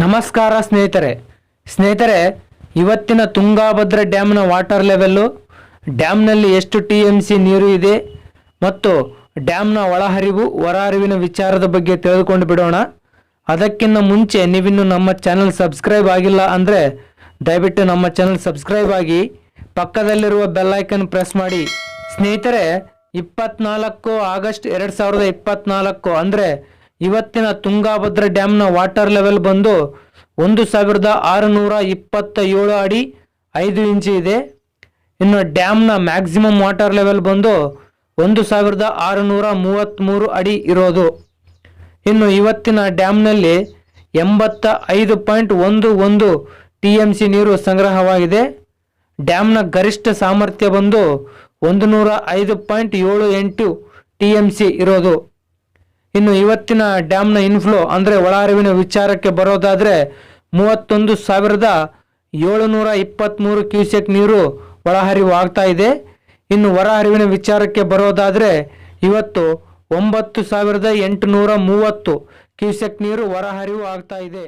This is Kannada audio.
ನಮಸ್ಕಾರ ಸ್ನೇಹಿತರೆ. ಸ್ನೇಹಿತರೆ, ಇವತ್ತಿನ ತುಂಗಾಭದ್ರ ಡ್ಯಾಮ್ನ ವಾಟರ್ ಲೆವೆಲ್ಲು ಡ್ಯಾಮ್ನಲ್ಲಿ ಎಷ್ಟು ಟಿ ಎಂ ಸಿ ನೀರು ಇದೆ ಮತ್ತು ಡ್ಯಾಮ್ನ ಒಳಹರಿವು, ಹೊರಹರಿವಿನ ವಿಚಾರದ ಬಗ್ಗೆ ತಿಳಿದುಕೊಂಡು ಬಿಡೋಣ. ಅದಕ್ಕಿಂತ ಮುಂಚೆ ನೀವಿನ್ನು ನಮ್ಮ ಚಾನಲ್ ಸಬ್ಸ್ಕ್ರೈಬ್ ಆಗಿಲ್ಲ ಅಂದರೆ ದಯವಿಟ್ಟು ನಮ್ಮ ಚಾನಲ್ ಸಬ್ಸ್ಕ್ರೈಬ್ ಆಗಿ ಪಕ್ಕದಲ್ಲಿರುವ ಬೆಲ್ಲೈಕನ್ ಪ್ರೆಸ್ ಮಾಡಿ. ಸ್ನೇಹಿತರೆ, ಇಪ್ಪತ್ನಾಲ್ಕು ಆಗಸ್ಟ್ ಎರಡು ಸಾವಿರದ ಇಪ್ಪತ್ನಾಲ್ಕು ಅಂದರೆ ಇವತ್ತಿನ ತುಂಗಾಭದ್ರಾ ಡ್ಯಾಮ್ನ ವಾಟರ್ ಲೆವೆಲ್ ಬಂದು ಒಂದು ಸಾವಿರದ ಆರುನೂರ ಇಪ್ಪತ್ತ ಏಳು ಅಡಿ ಐದು ಇಂಚು ಇದೆ. ಇನ್ನು ಡ್ಯಾಮ್ನ ಮ್ಯಾಕ್ಸಿಮಮ್ ವಾಟರ್ ಲೆವೆಲ್ ಬಂದು ಒಂದು ಸಾವಿರದ ಆರುನೂರ ಮೂವತ್ತ್ಮೂರು ಅಡಿ ಇರೋದು. ಇನ್ನು ಇವತ್ತಿನ ಡ್ಯಾಮ್ನಲ್ಲಿ ಎಂಬತ್ತ ಐದು ಪಾಯಿಂಟ್ ಒಂದು ಒಂದು ಟಿ ಎಂ ಸಿ ನೀರು ಸಂಗ್ರಹವಾಗಿದೆ. ಡ್ಯಾಮ್ನ ಗರಿಷ್ಠ ಸಾಮರ್ಥ್ಯ ಬಂದು ಒಂದು ನೂರ ಐದು ಪಾಯಿಂಟ್ ಏಳು ಎಂಟು ಟಿ ಎಂ ಸಿ ಇರೋದು. ಇನ್ನು ಇವತ್ತಿನ ಡ್ಯಾಮ್ನ ಇನ್ಫ್ಲೋ ಅಂದರೆ ಒಳಹರಿವಿನ ವಿಚಾರಕ್ಕೆ ಬರೋದಾದರೆ ಮೂವತ್ತೊಂದು ಸಾವಿರದ ಏಳುನೂರ ಇಪ್ಪತ್ತ್ಮೂರು ಕ್ಯೂಸೆಕ್ ನೀರು ಒಳಹರಿವು ಆಗ್ತಾ ಇದೆ. ಇನ್ನು ಹೊರಹರಿವಿನ ವಿಚಾರಕ್ಕೆ ಬರೋದಾದರೆ ಇವತ್ತು ಒಂಬತ್ತು ಸಾವಿರದ ಎಂಟುನೂರ ಮೂವತ್ತು ಕ್ಯೂಸೆಕ್ ನೀರು ಹೊರಹರಿವು ಆಗ್ತಾ ಇದೆ.